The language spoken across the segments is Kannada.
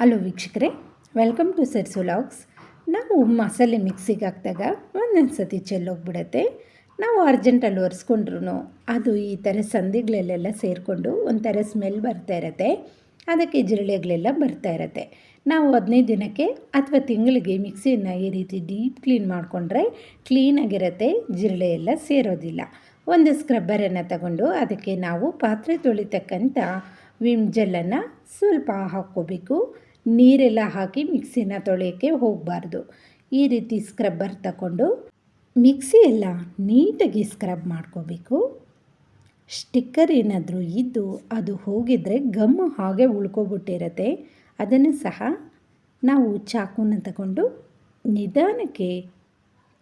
ಹಲೋ ವೀಕ್ಷಕರೇ ವೆಲ್ಕಮ್ ಟು ಸರ್ಸು ಲಾಗ್ಸ್ ನಾವು ಮಸಾಲೆ ಮಿಕ್ಸಿಗೆ ಹಾಕಿದಾಗ ಒಂದೊಂದು ಸತಿ ಚೆಲ್ಲೋಗ್ಬಿಡತ್ತೆ. ನಾವು ಅರ್ಜೆಂಟಲ್ಲಿ ಒರೆಸ್ಕೊಂಡ್ರು ಅದು ಈ ಥರ ಸಂದಿಗಳಲ್ಲೆಲ್ಲ ಸೇರಿಕೊಂಡು ಒಂಥರ ಸ್ಮೆಲ್ ಬರ್ತಾ ಇರತ್ತೆ. ಅದಕ್ಕೆ ಜಿರಳೆಗಳೆಲ್ಲ ಬರ್ತಾ ಇರತ್ತೆ. ನಾವು ಹದಿನೈದು ದಿನಕ್ಕೆ ಅಥವಾ ತಿಂಗಳಿಗೆ ಮಿಕ್ಸಿಯನ್ನು ಈ ರೀತಿ ಡೀಪ್ ಕ್ಲೀನ್ ಮಾಡಿಕೊಂಡ್ರೆ ಕ್ಲೀನಾಗಿರತ್ತೆ ಜಿರಳೆ ಎಲ್ಲ ಸೇರೋದಿಲ್ಲ. ಒಂದು ಸ್ಕ್ರಬ್ಬರನ್ನು ತಗೊಂಡು ಅದಕ್ಕೆ ನಾವು ಪಾತ್ರೆ ತೊಳಿತಕ್ಕಂಥ ವಿಮ್ ಜೆಲ್ಲನ್ನು ಸ್ವಲ್ಪ ಹಾಕ್ಕೋಬೇಕು. ನೀರೆಲ್ಲ ಹಾಕಿ ಮಿಕ್ಸಿನ ತೊಳೆಯೋಕ್ಕೆ ಹೋಗಬಾರ್ದು. ಈ ರೀತಿ ಸ್ಕ್ರಬ್ಬರ್ ತಗೊಂಡು ಮಿಕ್ಸಿ ಎಲ್ಲ ನೀಟಾಗಿ ಸ್ಕ್ರಬ್ ಮಾಡ್ಕೋಬೇಕು. ಸ್ಟಿಕ್ಕರ್ ಏನಾದರೂ ಇದ್ದು ಅದು ಹೋಗಿದ್ರೆ ಗಮ್ ಹಾಗೆ ಉಳ್ಕೊಬಿಟ್ಟಿರತ್ತೆ. ಅದನ್ನು ಸಹ ನಾವು ಚಾಕುನ ತಗೊಂಡು ನಿಧಾನಕ್ಕೆ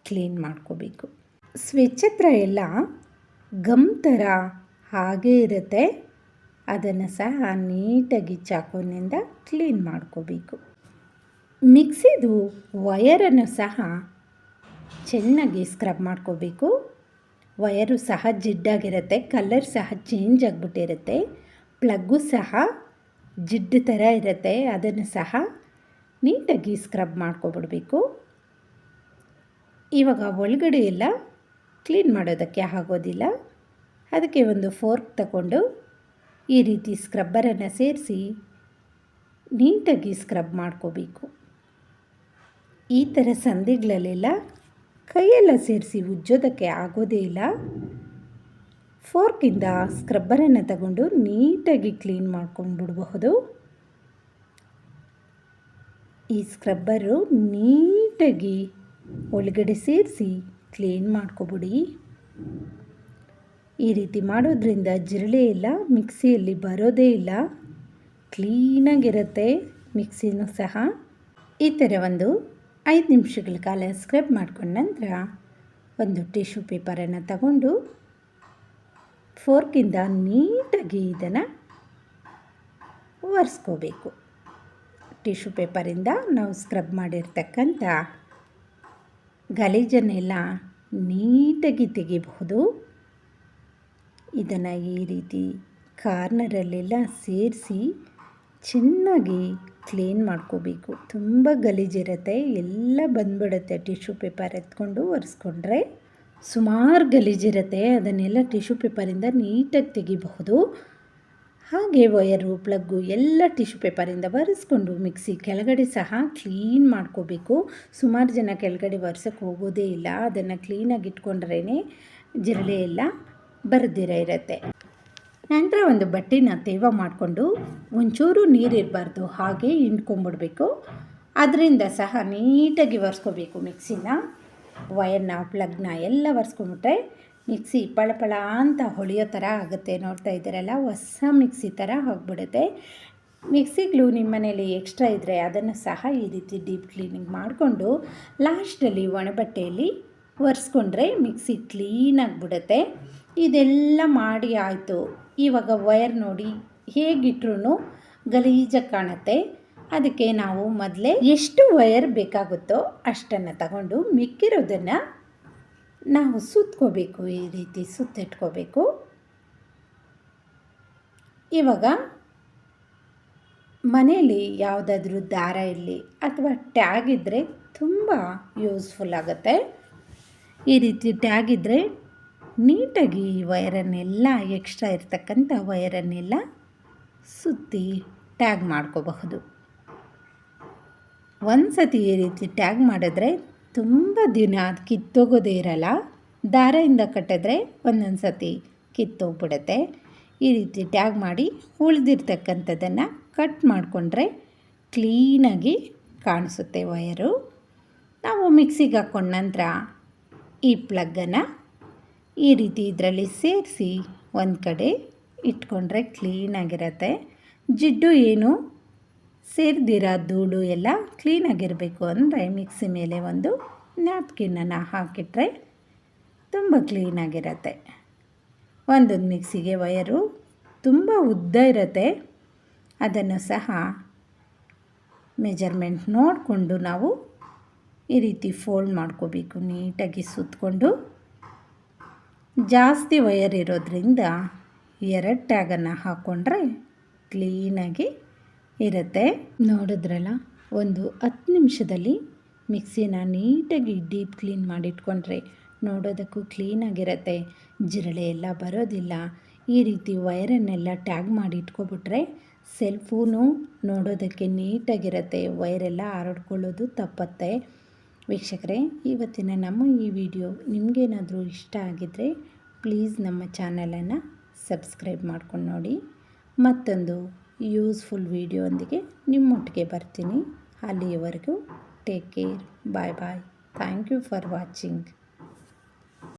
ಕ್ಲೀನ್ ಮಾಡ್ಕೋಬೇಕು. ಸ್ವಿಚ್ ಹತ್ರ ಎಲ್ಲ ಗಮ್ ಥರ ಹಾಗೆ ಇರುತ್ತೆ. ಅದನ್ನು ಸಹ ನೀಟಾಗಿ ಚಾಕುವಿನಿಂದ ಕ್ಲೀನ್ ಮಾಡ್ಕೋಬೇಕು. ಮಿಕ್ಸಿದು ವಯರನ್ನು ಸಹ ಚೆನ್ನಾಗಿ ಸ್ಕ್ರಬ್ ಮಾಡ್ಕೋಬೇಕು. ವಯರು ಸಹ ಜಿಡ್ಡಾಗಿರುತ್ತೆ, ಕಲರ್ ಸಹ ಚೇಂಜ್ ಆಗಿಬಿಟ್ಟಿರುತ್ತೆ. ಪ್ಲಗ್ಗು ಸಹ ಜಿಡ್ಡು ಥರ ಇರುತ್ತೆ, ಅದನ್ನು ಸಹ ನೀಟಾಗಿ ಸ್ಕ್ರಬ್ ಮಾಡ್ಕೊಬಿಡ್ಬೇಕು. ಇವಾಗ ಒಳಗಡೆ ಎಲ್ಲ ಕ್ಲೀನ್ ಮಾಡೋದಕ್ಕೆ ಆಗೋದಿಲ್ಲ. ಅದಕ್ಕೆ ಒಂದು ಫೋರ್ಕ್ ತಗೊಂಡು ಈ ರೀತಿ ಸ್ಕ್ರಬ್ಬರನ್ನು ಸೇರಿಸಿ ನೀಟಾಗಿ ಸ್ಕ್ರಬ್ ಮಾಡ್ಕೋಬೇಕು. ಈ ಥರ ಸಂದಿಗಳಲ್ಲೆಲ್ಲ ಕೈಯೆಲ್ಲ ಸೇರಿಸಿ ಉಜ್ಜೋದಕ್ಕೆ ಆಗೋದೇ ಇಲ್ಲ. ಫೋರ್ಕಿಂದ ಸ್ಕ್ರಬ್ಬರನ್ನು ತಗೊಂಡು ನೀಟಾಗಿ ಕ್ಲೀನ್ ಮಾಡ್ಕೊಂಡ್ಬಿಡಬಹುದು. ಈ ಸ್ಕ್ರಬ್ಬರು ನೀಟಾಗಿ ಒಳಗಡೆ ಸೇರಿಸಿ ಕ್ಲೀನ್ ಮಾಡ್ಕೊಬಿಡಿ. ಈ ರೀತಿ ಮಾಡೋದ್ರಿಂದ ಜಿರಳೆ ಇಲ್ಲ ಮಿಕ್ಸಿಯಲ್ಲಿ ಬರೋದೇ ಇಲ್ಲ. ಕ್ಲೀನಾಗಿರುತ್ತೆ ಮಿಕ್ಸಿನೂ ಸಹ. ಈ ಥರ ಒಂದು ಐದು ನಿಮಿಷಗಳ ಕಾಲ ಸ್ಕ್ರಬ್ ಮಾಡ್ಕೊಂಡ ನಂತರ ಒಂದು ಟಿಶ್ಯೂ ಪೇಪರನ್ನು ತಗೊಂಡು ಫೋರ್ಕಿಂದ ನೀಟಾಗಿ ಇದನ್ನು ಒರೆಸ್ಕೋಬೇಕು. ಟಿಶ್ಯೂ ಪೇಪರಿಂದ ನಾವು ಸ್ಕ್ರಬ್ ಮಾಡಿರ್ತಕ್ಕಂಥ ಗಲೀಜನ್ನೆಲ್ಲ ನೀಟಾಗಿ ತೆಗಿಬಹುದು. ಇದನ್ನು ಈ ರೀತಿ ಕಾರ್ನರಲ್ಲೆಲ್ಲ ಸೇರಿಸಿ ಚೆನ್ನಾಗಿ ಕ್ಲೀನ್ ಮಾಡ್ಕೋಬೇಕು. ತುಂಬ ಗಲೀಜಿರುತ್ತೆ, ಎಲ್ಲ ಬಂದ್ಬಿಡುತ್ತೆ. ಟಿಶ್ಯೂ ಪೇಪರ್ ಎತ್ಕೊಂಡು ಒರೆಸ್ಕೊಂಡ್ರೆ ಸುಮಾರು ಗಲೀಜಿರುತ್ತೆ. ಅದನ್ನೆಲ್ಲ ಟಿಶ್ಯೂ ಪೇಪರಿಂದ ನೀಟಾಗಿ ತೆಗಿಬಹುದು. ಹಾಗೆ ವಯರು ಪ್ಲಗ್ಗು ಎಲ್ಲ ಟಿಶ್ಯೂ ಪೇಪರಿಂದ ಒರೆಸ್ಕೊಂಡು ಮಿಕ್ಸಿ ಕೆಳಗಡೆ ಸಹ ಕ್ಲೀನ್ ಮಾಡ್ಕೋಬೇಕು. ಸುಮಾರು ಜನ ಕೆಳಗಡೆ ಒರೆಸೋಕ್ಕೆ ಹೋಗೋದೇ ಇಲ್ಲ. ಅದನ್ನು ಕ್ಲೀನಾಗಿ ಇಟ್ಕೊಂಡ್ರೇ ಜಿರಳೆ ಎಲ್ಲ ಬರದಿರ ಇರುತ್ತೆ. ನಂತರ ಒಂದು ಬಟ್ಟೆನ ತೇವ ಮಾಡಿಕೊಂಡು ಒಂಚೂರು ನೀರಿರಬಾರ್ದು ಹಾಗೆ ಹಿಂಡ್ಕೊಂಬಿಡ್ಬೇಕು. ಅದರಿಂದ ಸಹ ನೀಟಾಗಿ ಒರೆಸ್ಕೋಬೇಕು ಮಿಕ್ಸಿನ. ವಯರ್ನ, ಪ್ಲಗ್ನ ಎಲ್ಲ ಒರೆಸ್ಕೊಂಬಿಟ್ರೆ ಮಿಕ್ಸಿ ಪಳಪಳ ಅಂತ ಹೊಳೆಯೋ ಥರ ಆಗುತ್ತೆ. ನೋಡ್ತಾ ಇದ್ದೀರಲ್ಲ, ಹೊಸ ಮಿಕ್ಸಿ ಥರ ಹೋಗ್ಬಿಡುತ್ತೆ ಮಿಕ್ಸಿಗಳು ನಿಮ್ಮ ಮನೇಲಿ ಎಕ್ಸ್ಟ್ರಾ ಇದ್ದರೆ ಅದನ್ನು ಸಹ ಈ ರೀತಿ ಡೀಪ್ ಕ್ಲೀನಿಂಗ್ ಮಾಡಿಕೊಂಡು ಲಾಸ್ಟಲ್ಲಿ ಒಣಬಟ್ಟೆಯಲ್ಲಿ ಒರೆಸ್ಕೊಂಡ್ರೆ ಮಿಕ್ಸಿ ಕ್ಲೀನಾಗಿಬಿಡುತ್ತೆ ಇದೆಲ್ಲ ಮಾಡಿ ಆಯಿತು. ಇವಾಗ ವಯರ್ ನೋಡಿ ಹೇಗಿಟ್ರೂ ಗಲೀಜಾಗಿ ಕಾಣುತ್ತೆ. ಅದಕ್ಕೆ ನಾವು ಮೊದಲೇ ಎಷ್ಟು ವಯರ್ ಬೇಕಾಗುತ್ತೋ ಅಷ್ಟನ್ನು ತಗೊಂಡು ಮಿಕ್ಕಿರೋದನ್ನು ನಾವು ಸುತ್ಕೋಬೇಕು, ಈ ರೀತಿ ಸುತ್ತಿಟ್ಕೋಬೇಕು. ಇವಾಗ ಮನೆಯಲ್ಲಿ ಯಾವುದಾದ್ರೂ ದಾರ ಇರಲಿ ಅಥವಾ ಟ್ಯಾಗ್ ಇದ್ದರೆ ತುಂಬ ಯೂಸ್ಫುಲ್ ಆಗುತ್ತೆ. ಈ ರೀತಿ ಟ್ಯಾಗ್ ಇದ್ದರೆ ನೀಟಾಗಿ ಈ ವೈರನ್ನೆಲ್ಲ ಎಕ್ಸ್ಟ್ರಾ ಇರ್ತಕ್ಕಂಥ ವೈರನ್ನೆಲ್ಲ ಸುತ್ತಿ ಟ್ಯಾಗ್ ಮಾಡ್ಕೋಬಹುದು. ಒಂದು ಸತಿ ಈ ರೀತಿ ಟ್ಯಾಗ್ ಮಾಡಿದ್ರೆ ತುಂಬ ದಿನ ಅದು ಕಿತ್ತೋಗೋದೇ ಇರಲ್ಲ. ದಾರದಿಂದ ಕಟ್ಟಿದ್ರೆ ಒಂದೊಂದು ಸತಿ ಕಿತ್ತೋಗ್ಬಿಡುತ್ತೆ. ಈ ರೀತಿ ಟ್ಯಾಗ್ ಮಾಡಿ ಉಳಿದಿರ್ತಕ್ಕಂಥದ್ದನ್ನು ಕಟ್ ಮಾಡಿಕೊಂಡ್ರೆ ಕ್ಲೀನಾಗಿ ಕಾಣಿಸುತ್ತೆ ವಯರು ನಾವು ಮಿಕ್ಸಿಗೆ ಹಾಕ್ಕೊಂಡ ನಂತರ ಈ ಪ್ಲಗ್ಗನ್ನು ಈ ರೀತಿ ಇದರಲ್ಲಿ ಸೇರಿಸಿ ಒಂದು ಕಡೆ ಇಟ್ಕೊಂಡ್ರೆ ಕ್ಲೀನಾಗಿರತ್ತೆ ಜಿಡ್ಡು ಏನು ಸೇರಿದಿರ ಧೂಳು ಎಲ್ಲ ಕ್ಲೀನಾಗಿರಬೇಕು ಅಂದರೆ ಮಿಕ್ಸಿ ಮೇಲೆ ಒಂದು ನ್ಯಾಪ್ಕಿನ್ನನ್ನು ಹಾಕಿಟ್ರೆ ತುಂಬ ಕ್ಲೀನಾಗಿರತ್ತೆ ಒಂದೊಂದು ಮಿಕ್ಸಿಗೆ ವಯರು ತುಂಬ ಉದ್ದ ಇರುತ್ತೆ. ಅದನ್ನು ಸಹ ಮೆಜರ್ಮೆಂಟ್ ನೋಡಿಕೊಂಡು ನಾವು ಈ ರೀತಿ ಫೋಲ್ಡ್ ಮಾಡ್ಕೋಬೇಕು, ನೀಟಾಗಿ ಸುತ್ತಕೊಂಡು ಜಾಸ್ತಿ ವಯರ್ ಇರೋದ್ರಿಂದ ಎರಡು ಟ್ಯಾಗನ್ನು ಹಾಕ್ಕೊಂಡ್ರೆ ಕ್ಲೀನಾಗಿ ಇರುತ್ತೆ. ನೋಡಿದ್ರಲ್ಲ, ಒಂದು ಹತ್ತು ನಿಮಿಷದಲ್ಲಿ ಮಿಕ್ಸಿನ ನೀಟಾಗಿ ಡೀಪ್ ಕ್ಲೀನ್ ಮಾಡಿಟ್ಕೊಂಡ್ರೆ ನೋಡೋದಕ್ಕೂ ಕ್ಲೀನಾಗಿರುತ್ತೆ. ಜಿರಳೆ ಎಲ್ಲ ಬರೋದಿಲ್ಲ. ಈ ರೀತಿ ವೈರನ್ನೆಲ್ಲ ಟ್ಯಾಗ್ ಮಾಡಿ ಇಟ್ಕೊಬಿಟ್ರೆ ಸೆಲ್ಫೂನು ನೋಡೋದಕ್ಕೆ ನೀಟಾಗಿರುತ್ತೆ. ವೈರೆಲ್ಲ ಹರಡ್ಕೊಳ್ಳೋದು ತಪ್ಪತ್ತೆ. ವೀಕ್ಷಕರೇ, ಇವತ್ತಿನ ನಮ್ಮ ಈ ವಿಡಿಯೋ ನಿಮಗೇನಾದರೂ ಇಷ್ಟ ಆಗಿದ್ದರೆ ಪ್ಲೀಸ್ ನಮ್ಮ ಚಾನಲನ್ನು ಸಬ್ಸ್ಕ್ರೈಬ್ ಮಾಡ್ಕೊಂಡು ನೋಡಿ. ಮತ್ತೊಂದು ಯೂಸ್ಫುಲ್ ವಿಡಿಯೋಂದಿಗೆ ನಿಮ್ಮೊಟ್ಟಿಗೆ ಬರ್ತೀನಿ. ಅಲ್ಲಿಯವರೆಗೂ take care, bye bye. Thank you for watching.